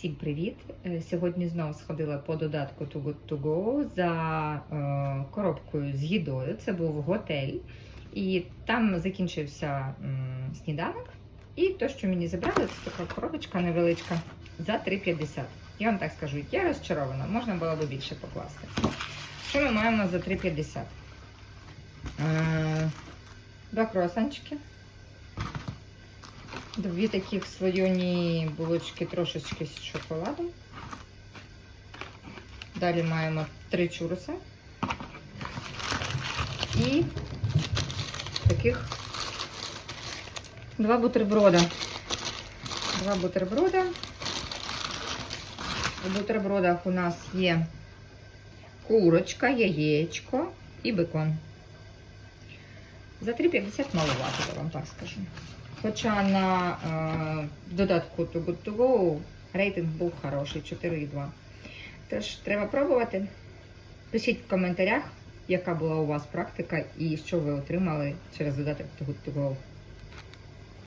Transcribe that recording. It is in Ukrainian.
Всім привіт! Е, Сьогодні знову сходила по додатку Too Good To Go за е, коробкою з їдою. Це був готель, і там закінчився сніданок. І те, що мені забрали, це така коробочка невеличка за 3,50. Я вам так скажу, я розчарована, можна було б більше покласти. Що ми маємо за 3,50? Е, Два круасанчики. Дві таких слоєні булочки трошечки з шоколадом. Далі маємо три чуруси. І таких два бутерброда. Два бутерброда. У бутербродах у нас є курочка, яєчко і бекон. За 3,50 маловато, я вам так скажу. Хоча на е, додатку To Good To Go рейтинг був хороший 4,2. Тож треба пробувати. Пишіть в коментарях, яка була у вас практика і що ви отримали через додаток To Good To Go.